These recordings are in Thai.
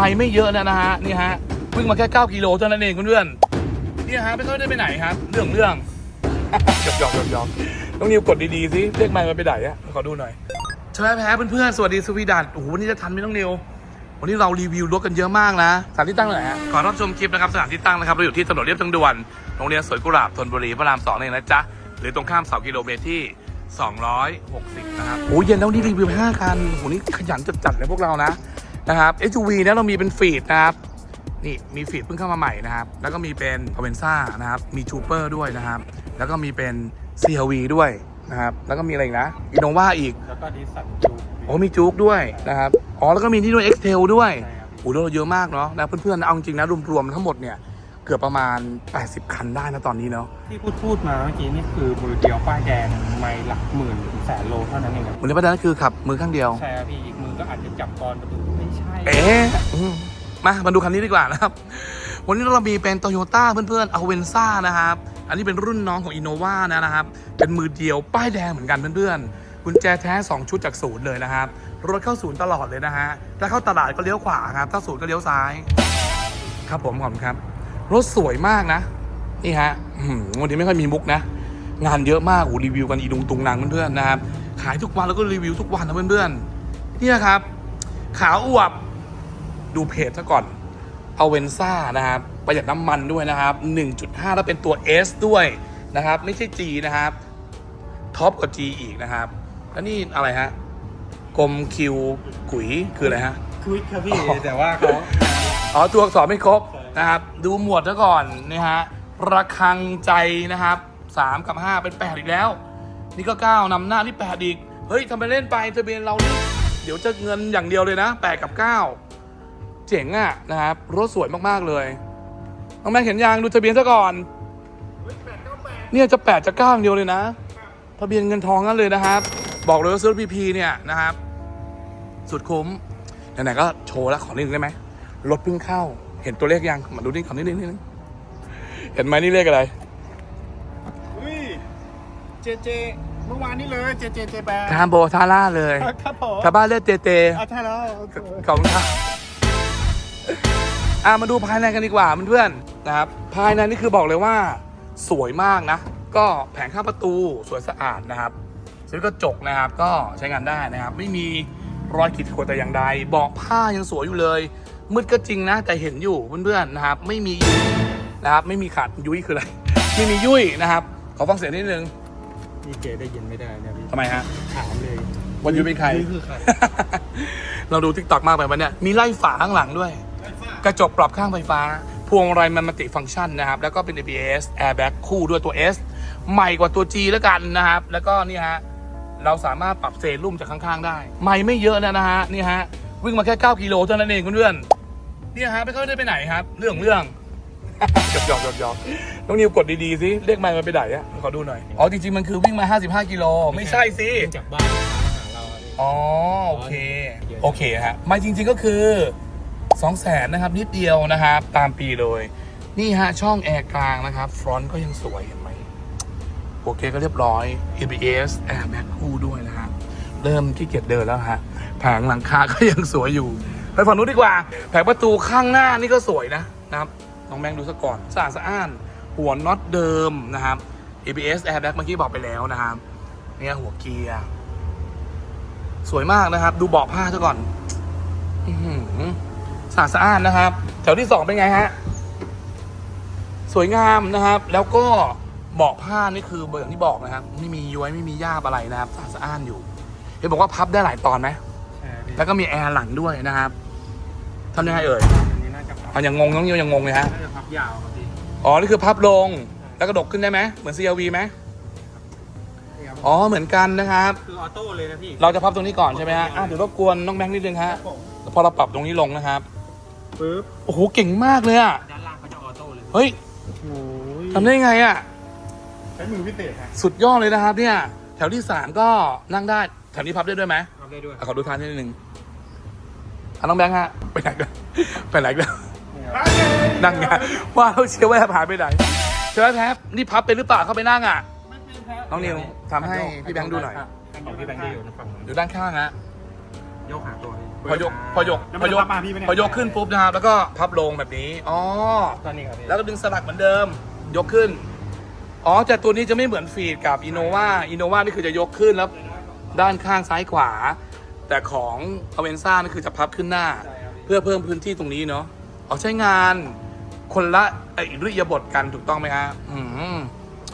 ไม่ไม่เยอะนะนะฮะนี่ฮะวิ่งมาแค่ 9 กิโลเท่านั้นเองเพื่อนๆนี่ฮะไม่ค่อยได้ไปไหนครับ เรื่องเรื่องหยอกหยอกหยอกหยอกน้องนิวกดดีๆสิเรียกไมค์มาไปไหนอะขอดูหน่อยชนะแพ้เพื่อนๆสวัสดีสวีดัตโอ้โหวันนี้จะทันไหมน้องนิววันนี้เรารีวิวรถกันเยอะมากนะสถานที่ตั้งไหนฮะก่อนรับชมคลิปนะครับสถานที่ตั้งนะครับเราอยู่ที่ถนนเรียบทางด่วนโรงเรียนสวนกุหลาบธนบุรีพระรามสองเองนะจ๊ะหรือตรงข้ามเสากิโลเมตรที่ 260 นะครับโอ้เย็นแล้วนี่รีวิว 5 คันโอ้โหนี่ขยันจัดๆเลยพวกเรานะ นะครับ SUV เนี่ยเรามีเป็นฟีดนะครับนี่มีฟีดเพิ่งเข้ามาใหม่นะครับ แล้วก็มีเป็นอเวนซ่านะครับ มีจูเปอร์ด้วยนะครับ แล้วก็มีเป็น CRV ด้วยนะครับ แล้วก็มีอะไรอีกนะอินโนวาอีก แล้วก็ดิสันจูโอ้มีจุกด้วยนะครับ อ๋อ แล้วก็มีที่ด้วย X-Tail ด้วยใช่ครับโอ้โหเราเยอะมากเนาะนะเพื่อนๆ เอาจริงๆนะรวมๆทั้งหมดเนี่ยเกือบประมาณ 80 คันได้นะตอนนี้เนาะ ที่พูดพูดมาเมื่อกี้นี่คือมือเดียวป้ายแดงไม่หลักหมื่นถึงแสนโลเท่านั้นเองครับวันนี้ประเด็นคือขับมือข้างเดียว ใช่ครับพี่อี ก็อาจจะจับกรประตูไม่ใช่เอ๊ะอืมมามาดูคันนี้ดีกว่านะครับ วันนี้เรามีเป็น t o y ยต้าเพื่อนๆ a v e n z a นะครับ อันนี้เป็นรุ่นน้องของ Innova นะนะครับ เป็นมือเดียวป้ายแดงเหมือนกันเพื่อนๆกุญแจแท้ 2 ชุดจากศูนย์เลยนะครับ รถเข้าศูนย์ตลอดเลยนะฮะ ถ้าเข้าตลาดก็เลี้ยวขวาครับ ถ้าศูนย์ก็เลี้ยวซ้าย ครับผมขอบคุณครับ รถสวยมากนะ นี่ฮะอื้อหือวันนี้ไม่ค่อยมีมุกนะ งานเยอะมากโอ้รีวิวกันอีดุงตุงนางเพื่อนๆนะครับ ขายทุกวันแล้วก็รีวิวทุกวันนะเพื่อนๆ เนี่ยครับ ขาวอวบ ดูเพจซะก่อนเอาเวนซ่านะครับประหยัดน้ำมันด้วยนะครับ 1.5 แล้วเป็นตัว S ด้วยนะครับ ไม่ใช่ G นะครับท็อปกว่า G อีกนะครับ แล้วนี่อะไรฮะกลมคิวกุ๋ยคืออะไรฮะควิกครับพี่อ๋อแต่ว่าเขาอ๋อตัวอักษรไม่ครบใช่นะครับ ดูหมวดซะก่อนนะฮะระคังใจนะครับ3กับ5เป็น8อีกแล้ว นี่ก็9นำหน้านี่8อีก เฮ้ยทำไมเล่นไปทะเบียนเรานี่เดี๋ยวจะเงินอย่างเดียวเลยนะ8กับ9เจ๋งอะนะครับรถสวยมากๆเลยน้องแม่เห็นยังดูทะเบียนซะก่อน เนี่ยจะ8จะ9อย่างเดียวเลยนะทะเบียนเงินทองนั่นเลยนะครับ บอกเลยว่าซื้อพีพีเนี่ยนะครับ สุดคุ้มไหนๆก็โชว์แล้วขอนิดนึงได้ไหมรถเพิ่งเข้า เห็นตัวเลขยังมาดูนี่ขอนิดนึงนิดนึงเห็นไหมนี่เลขอะไรอุ้ยเจเจ เมื่อวานนี้เลยเจเจเจแปนทามโบทาร่าเลยครับผมชาวบ้านเรียกเจเจอะใช่แล้วขอบคุณครับอะมาดูภายในกันดีกว่าเพื่อนๆนะครับ ภายในนี่คือบอกเลยว่าสวยมากนะ ก็แผงข้างประตูสวยสะอาดนะครับซื้อกระจกนะครับก็ใช้งานได้นะครับ ไม่มีรอยขีดข่วนแต่อย่างใดเบาะผ้ายังสวยอยู่เลย มืดก็จริงนะ แต่เห็นอยู่เพื่อนๆนะครับ ไม่มียุยนะครับ ไม่มีขาดยุ้ยคืออะไร ไม่มียุ้ยนะครับ ขอฟังเสียงนิดนึง พี่เจได้ยินไม่ได้เนี่ยพี่ทำไมฮะ ถามเลยวันยุ้ยเป็นใครยุ้ยคือใคร เราดูทิกตอกมากไปวันเนี้ยมีไล่ฝาข้างหลังด้วย กระจกปรับข้างไฟฟ้า พวงมาลัยมันมัลติฟังก์ชันนะครับ แล้วก็เป็น ABS airbag คู่ด้วยตัว S ใหม่กว่าตัว G แล้วกันนะครับ แล้วก็นี่ฮะ เราสามารถปรับเซรุ่มจากข้างๆ ได้ ไม่ไม่เยอะนะนะฮะ นี่ฮะ วิ่งมาแค่ 9 กิโลเท่านั้นเองเพื่อนๆเนี่ยฮะไม่ค่อยได้ไปไหนครับ เรื่องของเรื่อง หยอกหยอกหยอกหยอกน้องนิวกดดีๆสิเรียกไมค์มาไปไหนอะขอดูหน่อย อ๋อจริงๆมันคือวิ่งมา 55 กิโลไม่ใช่สิจากบ้านมาหาเราอะพี่อ๋อโอเค โอเคฮะไม่จริงๆก็คือ2 0 0แสนนะครับ นิดเดียวนะครับ ตามปีเลย นี่ฮะ ช่องแอร์กลางนะครับ ฟรอนต์ก็ยังสวยเห็นไหมโอเคก็เรียบร้อย ABS airbag คู่ด้วยนะครับ เริ่มที่เกียจเดินแล้วฮะแผงหลังคาก็ยังสวยอยู่ ไปฝั่งนู้นดีกว่า แผงประตูข้างหน้านี่ก็สวยนะนะครับ น้องแบงค์ดูซะก่อนสะอาดสะอ้าน หัวน็อตเดิมนะครับ ABS airbag เมื่อกี้บอกไปแล้วนะครับเนี่ยหัวเกียร์สวยมากนะครับ ดูเบาะผ้าซะก่อนอื้อหือสะอาดสะอ้านนะครับ แถวที่สองเป็นไงฮะสวยงามนะครับ แล้วก็เบาะผ้านี่คือเบอร์อย่างที่บอกนะครับ ไม่มีย้วยไม่มีหญ้าบอะไรนะครับสะอาดสะอ้านอยู่เห็นบอกว่าพับได้หลายตอนไหมใช่พี่แล้วก็มีแอร์หลังด้วยนะครับทำยังไงเอ่ย เอาอย่างงงน้องนิวยังงงเลยฮะน่าจะพับยาวครับพี่อ๋อนี่คือพับลงแล้วกระดกขึ้นได้ไหมเหมือน CRV ไหมนี่ครับอ๋อเหมือนกันนะครับ คือออโต้เลยนะพี่ เราจะพับตรงนี้ก่อนใช่ไหมฮะอะเดี๋ยวรบกวนน้องแบงค์นิดนึงฮะผมพอเราปรับตรงนี้ลงนะครับปึ๊บโอ้โหเก่งมากเลยอะด้านล่างเขาจะออโต้เลยเฮ้ยโอ้ยทำได้ไงอะใช้มือพิเศษฮะสุดยอดเลยนะครับเนี่ย แถวที่สามก็นั่งได้ แถวนี้พับได้ด้วยไหมทำได้ด้วย อะขอดูทานนิดนึงอะน้องแบงค์ฮะ ไปไหนกันไปไหนกัน นั่งไงว่าเราเชียร์ว่าหายไปไหนเชียร์แทบนี่พับเป็นหรือเปล่าเข้าไปนั่งอะน้องนิวทำให้พี่แบงค์ดูหน่อยของพี่แบงค์จะอยู่ในฝั่งนู้นอยู่ด้านข้างฮะยกหาตัวพี่พอยกพอยกแล้วพมันอยจะกรับมาพี่ไหมเนี่ยพอยกขึ้นปุ๊บนะครับแล้วก็พับลงแบบนี้อ๋อตอนนี้ครับพี่แล้วก็ดึงสลักเหมือนเดิม ยกขึ้นอ๋อแต่ตัวนี้จะไม่เหมือนฟีดกับอินโนวาอินโนวานี่คือจะยกขึ้นแล้ว ด้านข้างซ้ายขวา แต่ของอเวนซ่านี่คือจะพับขึ้นหน้าใช่ครับพี่เพื่อเพิ่มพื้นที่ตรงนี้เนาะ อ๋อใช้งาน คนละไอิริยาบถกันถูกต้องไหมฮะอืม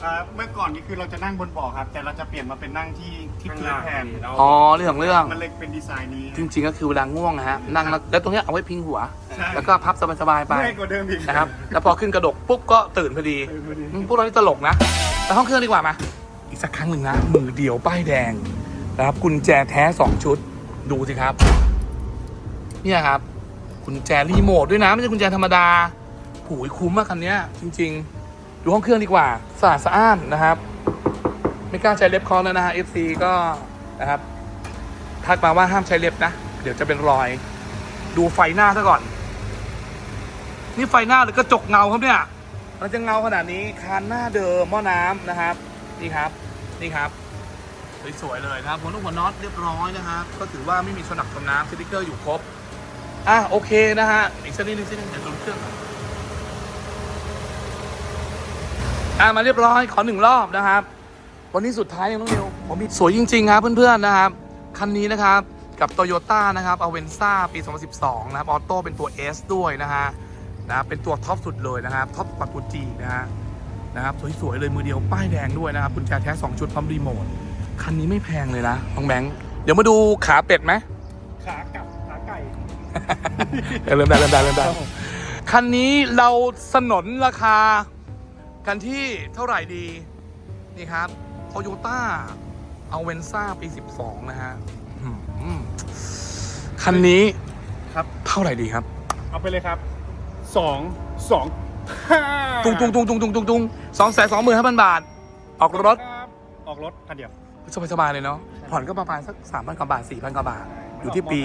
อ่าเมื่อก่อนนี่คือเราจะนั่งบนเบาะครับ แต่เราจะเปลี่ยนมาเป็นนั่งที่ที่พื้นแทนแล้วอ๋อเรื่องของเรื่อง มันเลยเป็นดีไซน์นี้จริง ๆ ก็คือเวลาง่วงนะฮะนั่งแล้วแล้วตรงเนี้ยเอาไว้พิงหัว ใช่แล้วก็พับสบายๆไปเมื่อยกว่าเดิมอีกนะครับ แล้วพอขึ้นกระดกปุ๊บก็ตื่นพอดีเออพอดีอืมพวกเรานี่ตลกนะไปห้องเครื่องดีกว่ามา อีกสักครั้งหนึ่งนะ มือเดียวป้ายแดงนะครับกุญแจแท้สองชุด ดูสิครับ เนี่ยครับ กุญแจรีโมทด้วยนะ ไม่ใช่กุญแจธรรมดาผูยคุ้มมากคันนี้จริง ๆ ดูห้องเครื่องดีกว่าสะอาดสะอ้านนะครับ ไม่กล้าใช้เล็บคอแล้วนะฮะ FC ก็นะครับทักมาว่าห้ามใช้เล็บนะ เดี๋ยวจะเป็นรอย ดูไฟหน้าซะก่อน นี่ไฟหน้าหรือกระจกเงาครับเนี่ยมันจะเงาขนาดนี้คานหน้าเดิมหม้อน้ำนะครับ นี่ครับ นี่ครับสวยๆเลยนะครับหัวนุ่มหัวน็อตเรียบร้อยนะครับ ก็ถือว่าไม่มีชนักชนน้ำสติ๊กเกอร์อยู่ครบ อะโอเคนะฮะ อีกสักนิดนึงสักนิดนึงเดี๋ยวดูเครื่องก่อนอะมาเรียบร้อยขอหนึ่งรอบนะครับ วันนี้สุดท้ายยังน้องนิวผมมีสวยจริงๆครับเพื่อนๆนะครับ คันนี้นะครับกับ Toyota นะครับอเวนซ่าปี 2012 นะครับ ออโต้เป็นตัว S ด้วยนะฮะนะครับเป็นตัวท็อปสุดเลยนะครับ ท็อปกว่าตัว G นะฮะนะครับสวยๆเลยมือเดียวป้ายแดงด้วยนะครับกุญแจแท้ 2 ชุดพร้อมรีโมทคันนี้ไม่แพงเลยนะน้องแบงค์เดี๋ยวมาดูขาเป็ดไหมขากลับ เออเริ่มได้เริ่มได้เริ่มได้ครับผมคันนี้เราสนนราคา กันที่เท่าไหร่ดี นี่ครับ Toyota a v e n z a ปี12 นะฮะอืมคันนี้ครับ เท่าไหร่ดีครับ เอาไปเลยครับสองสองห้าตุงตุงตุงตุงตุงตุงตุงสองแสนสองหมื่นห้าพันบาท ออกรถครับออกรถคันเดียวสบายสบายๆเลยเนาะผ่อนก็ประมาณสักสามพันกว่าบาทสี่พันกว่าบาท อยู่ที่ปี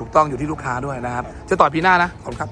ถูกต้องอยู่ที่ลูกค้าด้วยนะครับ จะต่อปีหน้านะขอบคุณครับ